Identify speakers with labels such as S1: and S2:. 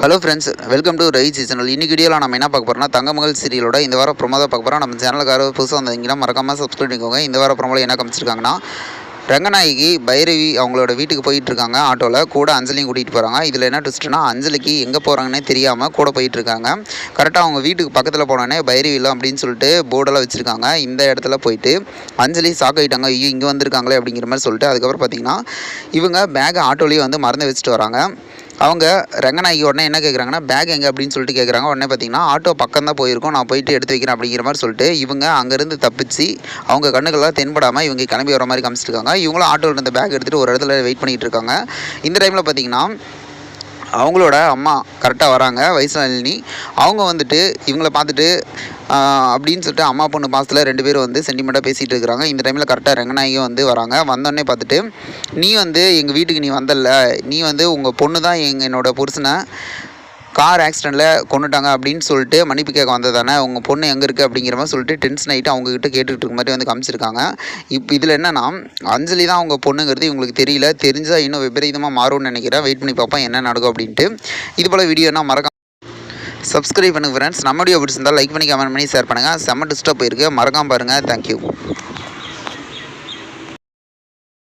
S1: Hello friends welcome to rice seasonal இன்னைக்கு வீடியோவில் நம்ம என்ன பார்க்க போகிறோம்னா தங்கமகள் சீரியலோட இந்த வாரம் ப்ரொமோ தான் பார்க்க போகிறோம் நம்ம சேனலுக்கார புதுசாக வந்தீங்கன்னா மறக்காமல் சப்ஸ்கிரைப் பண்ணிக்கோங்க. இந்த வாரம் ப்ரொமோவில் என்ன காமிச்சிருக்காங்கன்னா ரங்கநாயகி பைரவி அவங்களோட வீட்டுக்கு போயிட்டு இருக்காங்க ஆட்டோவில் கூட அஞ்சலியும் கூட்டிகிட்டு போகிறாங்க இதில் என்ன ட்விஸ்ட்னா அஞ்சலிக்கு எங்கே போகிறாங்கன்னே தெரியாமல் கூட போயிட்டு இருக்காங்க. கரெக்டாக அவங்க வீட்டுக்கு பக்கத்தில் போனோடனே பைரவி இல்லை அப்படின்னு சொல்லிட்டு போர்டெல்லாம் வச்சுருக்காங்க. இந்த இடத்துல போயிட்டு அஞ்சலி சாக்காயிட்டாங்க ஐயோ இங்கே வந்திருக்காங்களே அப்படிங்கிற மாதிரி சொல்லிட்டு அதுக்கப்புறம் பார்த்தீங்கன்னா இவங்க பேக்கை ஆட்டோலேயே வந்து மறந்து வச்சுட்டு வராங்க. அவங்க ரங்கநாயகி உடனே என்ன கேட்குறாங்கன்னா பேக் எங்கே? அப்படின்னு சொல்லிட்டு கேட்குறாங்க உடனே பார்த்தீங்கன்னா ஆட்டோ பக்கம் தான் போயிருக்கோம். நான் போயிட்டு எடுத்து வைக்கிறேன் அப்படிங்கிற மாதிரி சொல்லிட்டு இவங்க அங்கேருந்து தப்பிச்சு அவங்க கண்ணுக்கெல்லாம் தென்படாமல் இவங்க கிளம்பி வர மாதிரி காமிச்சிருக்காங்க. இவங்களும் ஆட்டோவில் இருந்த பேக் எடுத்துகிட்டு ஒரு இடத்துல வெயிட் பண்ணிகிட்டு இருக்காங்க. இந்த டைமில் பார்த்தீங்கன்னா அவங்களோட அம்மா கரெக்டாக வராங்க. வயசாலினி அவங்க வந்துட்டு இவங்கள பார்த்துட்டு அப்படின்னு சொல்லிட்டு அம்மா பொண்ணு பாசத்தில் ரெண்டு பேரும் வந்து சென்டிமெண்ட்டாக பேசிகிட்டு இருக்கிறாங்க. இந்த டைமில் கரெக்டாக ரங்கநாயகியும் வந்து வராங்க. வந்தோடனே பார்த்துட்டு நீ வந்து எங்கள் வீட்டுக்கு நீ வந்தல நீ வந்து உங்கள் பொண்ணு தான் எங்கள் என்னோட புருஷனை கார் ஆக்சிடெண்ட்டில் கொண்டுட்டாங்க அப்படின்னு சொல்லிட்டு மன்னிப்பு கேட்க வந்ததானே உங்கள் பொண்ணு எங்கே இருக்குது அப்படிங்கிற மாதிரி சொல்லிட்டு டென்ஷன் ஆகிட்டு அவங்கக்கிட்ட கேட்டுக்கிட்டு இருக்க மாதிரி வந்து காமிச்சிருக்காங்க. இப்போ இதில் என்னென்னா அஞ்சலி தான் அவங்க பொண்ணுங்கிறது இவங்களுக்கு தெரியல. தெரிஞ்சால் இன்னும் விபரீதமாக மாறும்னு நினைக்கிறேன். வெயிட் பண்ணி பார்ப்போம் என்ன நடக்கும் அப்படின்ட்டு. இது போல் வீடியோனா மறக்காம சப்ஸ்கிரைப் பண்ணுங்கள் ஃப்ரெண்ட்ஸ் நம்ம வீடியோ பிடிச்சிருந்தால் லைக் பண்ணி கமெண்ட் பண்ணி ஷேர் பண்ணுங்கள் செம்ம டிஸ்டர்ப் போயிருக்கு. மறக்காம பாருங்கள் தேங்க்யூ